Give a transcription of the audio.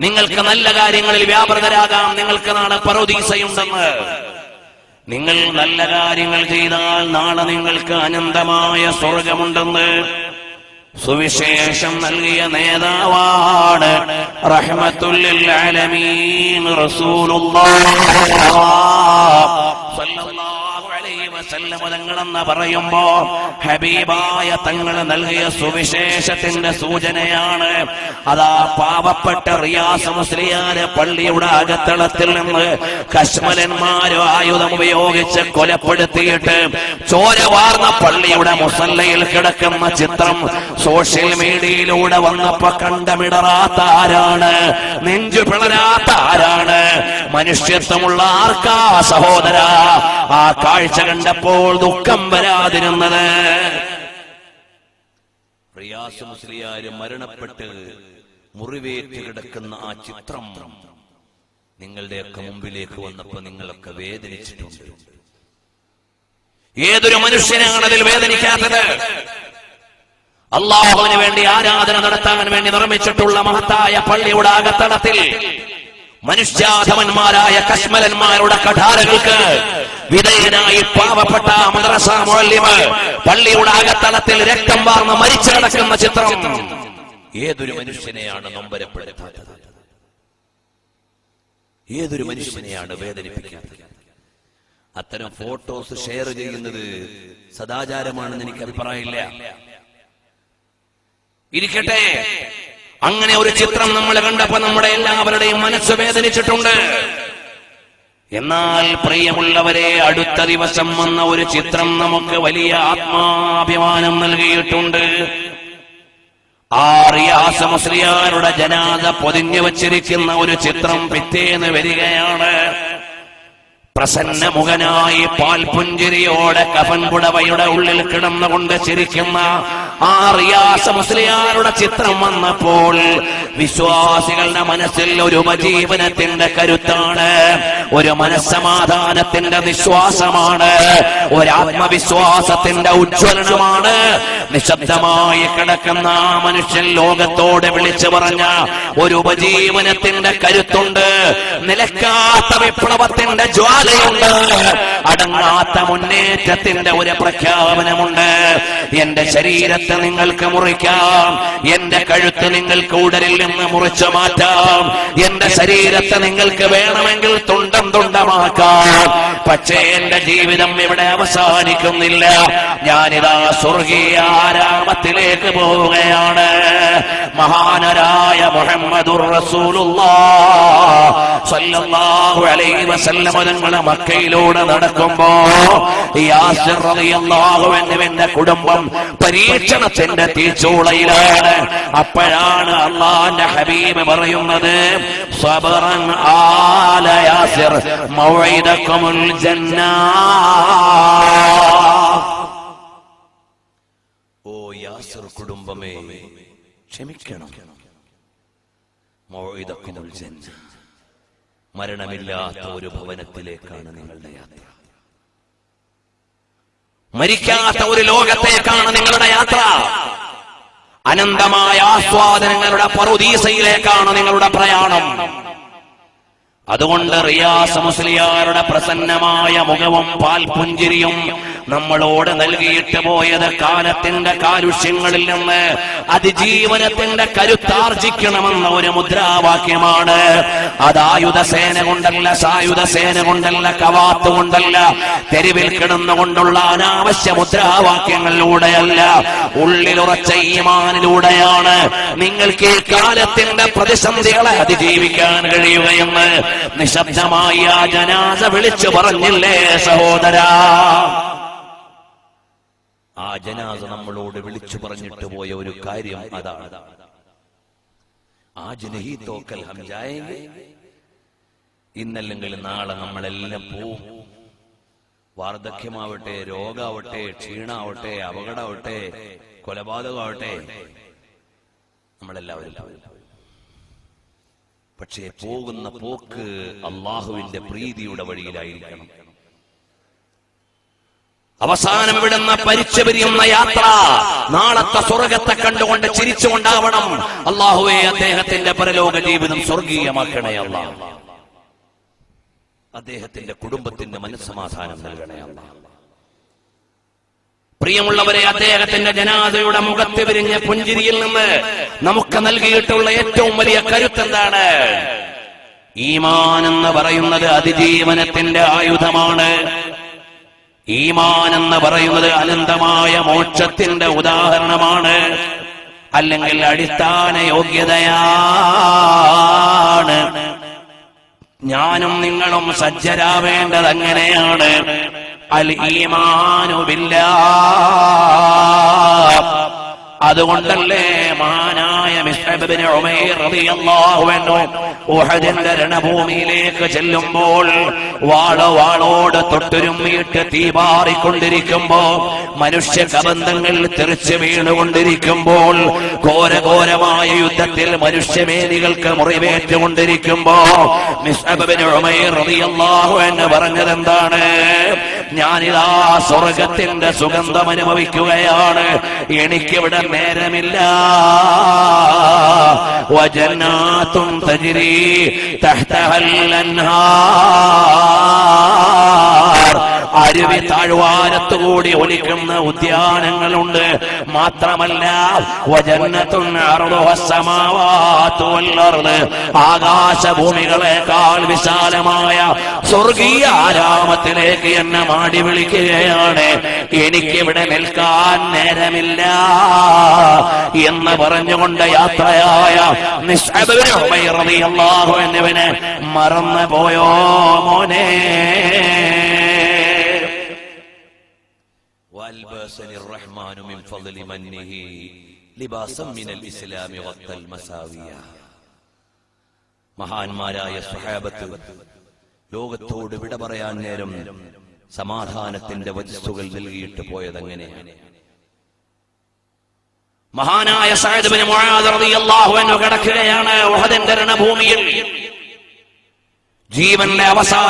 നിങ്ങൾക്ക് നല്ല കാര്യങ്ങളിൽ വ്യാപൃതരാകാം. നിങ്ങൾക്ക് നാളെ പറുദീസയുണ്ടെന്ന് നിങ്ങൾ നല്ല കാര്യങ്ങൾ ചെയ്താൽ നാളെ നിങ്ങൾക്ക് അനന്തമായ സ്വർഗമുണ്ടെന്ന് സുവിശേഷം നൽകിയ നേതാവാണ് റഹ്മത്തുല്ലിൽ ആലമീൻ റസൂലുള്ളാഹ് സ്വല്ലല്ലാഹു അലൈഹി വസല്ലം തങ്ങളെന്ന് പറയുമ്പോ ഹബീബായ തങ്ങൾ നൽകിയ സുവിശേഷത്തിന്റെ സൂചനയാണ്. അതാ പാവപ്പെട്ട റിയാസ് മുസ്ലിയാരെ പള്ളിയുടെ അകത്തളത്തിൽ നിന്ന് കശ്മലന്മാരോ ആയുധം ഉപയോഗിച്ച് കൊലപ്പെടുത്തിയിട്ട് ചോര വാർന്ന പള്ളിയുടെ മുസല്ലയിൽ കിടക്കുന്ന ചിത്രം സോഷ്യൽ മീഡിയയിലൂടെ വന്നപ്പോ കണ്ടമിടറാത്ത ആരാണ്? നെഞ്ചു പിളരാത്ത ആരാണ്? മനുഷ്യത്വമുള്ള ആർക്കാ സഹോദര? ആ കാഴ്ച കണ്ടപ്പോൾ ദുഃഖം വരാതിരുന്നത്. റിയാസ് മുസ്ലിയാര് മരണപ്പെട്ട് മുറിവേറ്റ് കിടക്കുന്ന ആ ചിത്രം നിങ്ങളുടെയൊക്കെ മുമ്പിലേക്ക് വന്നപ്പോ നിങ്ങളൊക്കെ വേദനിച്ചിട്ടുണ്ട്. ഏതൊരു മനുഷ്യനാണ് അതിൽ വേദനിക്കാത്തത്? അള്ളാഹുവിന് വേണ്ടി ആരാധന നടത്താൻ വേണ്ടി നിർമ്മിച്ചിട്ടുള്ള മഹത്തായ പള്ളിയുടെ അകത്തളത്തിൽ മനുഷ്യാധമന്മാരായ കശ്മലന്മാരുടെ കഠാരകൾക്ക് വിധേയനായി പാവപ്പെട്ട മദ്രസ മുഅല്ലിമ് പള്ളിയുടെ അകത്തളത്തിൽ രക്തം വാർന്ന് മരിച്ചു കിടക്കുന്ന ചിത്രം. ഏതൊരു മനുഷ്യനെയാണ് നൊമ്പരപ്പെടുത്താത്തത്? ഏതൊരു മനുഷ്യനെയാണ് വേദനിപ്പിക്കാത്തത്? അത്തരം ഫോട്ടോസ് ഷെയർ ചെയ്യുന്നത് സദാചാരമാണെന്ന് എനിക്ക് അഭിപ്രായമില്ല. ഇരിക്കട്ടെ. അങ്ങനെ ഒരു ചിത്രം നമ്മൾ കണ്ടപ്പോ നമ്മുടെ എല്ലാവരുടെയും മനസ്സ് വേദനിച്ചിട്ടുണ്ട്. എന്നാൽ പ്രിയമുള്ളവരെ അടുത്ത ദിവസം വന്ന ഒരു ചിത്രം നമുക്ക് വലിയ ആത്മാഭിമാനം നൽകിയിട്ടുണ്ട്. ആ ജനാദ പൊതിഞ്ഞു വച്ചിരിക്കുന്ന ഒരു ചിത്രം പിറ്റേന്ന് വരികയാണ്. പ്രസന്നമുഖനായി പാൽപുഞ്ചിരിയോടെ കഫൻപുടവയുടെ ഉള്ളിൽ കിടന്നുകൊണ്ട് ചിരിക്കുന്ന ആ റിയാസ് മുസ്ലിയാരുടെ ചിത്രം വന്നപ്പോൾ വിശ്വാസികളുടെ മനസ്സിൽ ഒരു ഉപജീവനത്തിന്റെ കരുത്താണ്. ഒരു മനസ്സമാധാനത്തിന്റെ നിശ്വാസമാണ് ഒരു ആത്മവിശ്വാസത്തിന്റെ ഉജ്ജ്വലനമാണ്. നിശബ്ദമായി കിടക്കുന്ന മനുഷ്യൻ ലോകത്തോട് വിളിച്ചു പറഞ്ഞ ഒരു ഉപജീവനത്തിന്റെ കരുത്തുണ്ട്. നിലക്കാത്ത വിപ്ലവത്തിന്റെ ജ്വാലയുണ്ട്. അടങ്ങാത്ത മുന്നേറ്റത്തിന്റെ ഒരു പ്രഖ്യാപനമുണ്ട്. എന്റെ ശരീരത്തെ നിങ്ങൾക്ക് മുറിക്കാം. എന്റെ കഴുത്ത് നിങ്ങൾക്ക് ഉടലിൽ നിന്ന് മുറിച്ചു മാറ്റാം. എന്റെ ശരീരത്തെ നിങ്ങൾക്ക് വേണമെങ്കിൽ തുണ്ടം തുണ്ടമാക്കാം പക്ഷേ എന്റെ ജീവിതം ഇവിടെ അവസാനിക്കുന്നില്ല. ഞാനിതാ സ്വർഗീയ ആരാമത്തിലേക്ക് പോവുകയാണ്. മഹാനരായ മുഹമ്മദുർ റസൂലുള്ളാഹു അലൈഹി മക്കയിലൂടെ നടക്കുമ്പോ യാസിർ റളിയല്ലാഹു കുടുംബം പരീക്ഷണത്തിന്റെ തീച്ചൂളയിലാണ്. അപ്പോഴാണ് അള്ളാന്റെ ഹബീബ് പറയുന്നത് യാസിർ ജന്നാ. ഓ യാസിർ കുടുംബമേ ക്ഷമിക്കണം. മരണമില്ലാത്ത ഒരു ഭവനത്തിലേക്കാണ് നിങ്ങളുടെ യാത്ര. മരിക്കാത്ത ഒരു ലോകത്തേക്കാണ് നിങ്ങളുടെ യാത്ര. അനന്തമായ ആസ്വാദനങ്ങളുടെ പറുദീസയിലേക്കാണ് നിങ്ങളുടെ പ്രയാണം. അതുകൊണ്ട് റിയാസ് മുസ്ലിയാരുടെ പ്രസന്നമായ മുഖവും പാൽപുഞ്ചിരിയും നമ്മളോട് നൽകിയിട്ട് പോയത് കാലത്തിന്റെ കാലുഷ്യങ്ങളിൽ നിന്ന് അതിജീവനത്തിന്റെ കരുത്താർജിക്കണമെന്ന ഒരു മുദ്രാവാക്യമാണ്. അത് ആയുധ സേന കൊണ്ടല്ല സായുധ സേന കൊണ്ടല്ല കവാത്ത് കൊണ്ടല്ല തെരുവിൽ കിടന്നുകൊണ്ടുള്ള അനാവശ്യ മുദ്രാവാക്യങ്ങളിലൂടെയല്ല ഉള്ളിലുറച്ച ഈമാനിലൂടെയാണ് നിങ്ങൾക്ക് ഈ കാലത്തിന്റെ പ്രതിസന്ധികളെ അതിജീവിക്കാൻ കഴിയുകയെന്ന് നിശബ്ദമായി ആ ജനാസ വിളിച്ചു പറഞ്ഞില്ലേ സഹോദര? ആ ജനാസ നമ്മളോട് വിളിച്ചു പറഞ്ഞിട്ട് പോയ ഒരു കാര്യം അതാണ്. ആ നഹി തോക്കൽ ഹം ജായേംഗെ ഇന്നല്ലെങ്കിൽ നാളെ നമ്മളെല്ലാം പോവും. വാർദ്ധക്യമാവട്ടെ രോഗാവട്ടെ ക്ഷീണാവട്ടെ അപകടമാവട്ടെ കൊലപാതകമാവട്ടെ നമ്മളെല്ലാവരും പക്ഷേ പോകുന്ന പോക്ക് അള്ളാഹുവിന്റെ പ്രീതിയുടെ വഴിയിലായിരിക്കണം. അവസാനം ഇവിടുന്ന് പരിച്ചപരിയുന്ന യാത്ര നാളത്തെ സ്വർഗത്തെ കണ്ടുകൊണ്ട് ചിരിച്ചുകൊണ്ടാവണം. അള്ളാഹുവെ അദ്ദേഹത്തിന്റെ പരലോക ജീവിതം സ്വർഗീയമാക്കണേ അല്ല അദ്ദേഹത്തിന്റെ കുടുംബത്തിന്റെ മനസ്സമാധാനം നൽകണേ അല്ല പ്രിയമുള്ളവരെ അദ്ദേഹത്തിന്റെ ജനാഥയുടെ മുഖത്ത് വിരിഞ്ഞ പുഞ്ചിരിയിൽ നിന്ന് നമുക്ക് നൽകിയിട്ടുള്ള ഏറ്റവും വലിയ കരുത്ത് എന്താണ് ഈമാൻ എന്ന് പറയുന്നത് അതിജീവനത്തിന്റെ ആയുധമാണ്. ഈമാൻ എന്ന് പറയുന്നത് അനന്തമായ മോക്ഷത്തിന്റെ ഉദാഹരണമാണ്. അല്ലെങ്കിൽ അടിസ്ഥാന യോഗ്യതയാണ് ഞാനും നിങ്ങളും സജ്ജരാവേണ്ടത് അങ്ങനെയാണ്. അൽ ഈമാനുബില്ല അതുകൊണ്ടല്ലേ അൻഹു ഉഹദിന്റെ രണഭൂമിയിലേക്ക് ചെല്ലുമ്പോൾ വാള വാളോട് തൊട്ടുരുമ്മിയിട്ട് തീപാറിക്കൊണ്ടിരിക്കുമ്പോ മനുഷ്യ കബന്ധങ്ങൾ തെറിച്ചു വീണുകൊണ്ടിരിക്കുമ്പോൾ ഘോരഘോരമായ യുദ്ധത്തിൽ മനുഷ്യമേനികൾക്ക് മുറിവേറ്റുകൊണ്ടിരിക്കുമ്പോ അൻഹു പറഞ്ഞത് എന്താണ് ഞാനിതാ സ്വർഗത്തിന്റെ സുഗന്ധം അനുഭവിക്കുകയാണ്. എനിക്കിവിടെ നേരമില്ല. വജന്നാത്തും തജിരി അരുവി താഴ്വാരത്തുകൂടി ഒലിക്കുന്ന ഉദ്യാനങ്ങളുണ്ട്. മാത്രമല്ല ആകാശഭൂമികളെക്കാൾ വിശാലമായ സ്വർഗീയ ആരാമത്തിലേക്ക് എന്നെ മാടി വിളിക്കുകയാണ് എനിക്കിവിടെ നിൽക്കാൻ നേരമില്ല എന്ന് പറഞ്ഞുകൊണ്ട് യാത്രയായ നിസ്അബിന് ഉമൈർ റളിയല്ലാഹു അൻഹുവിനെ മറന്നു പോയോ മോനെ والباسني الرحمن من فضل منه لباسا من الاسلام غطى المساوية മഹാന്മാരായ സ്വഹാബത്ത് ലോകത്തോട് വിട പറയാൻ നേരം സമാധാനത്തിന്റെ വജസ്സുകൾ നൽകിയിട്ട് മഹാനായ മുആദ് റളിയല്ലാഹു അൻഹു കിടക്കുകയാണ് രണഭൂമിയിൽ. ജീവന്റെ അവസാന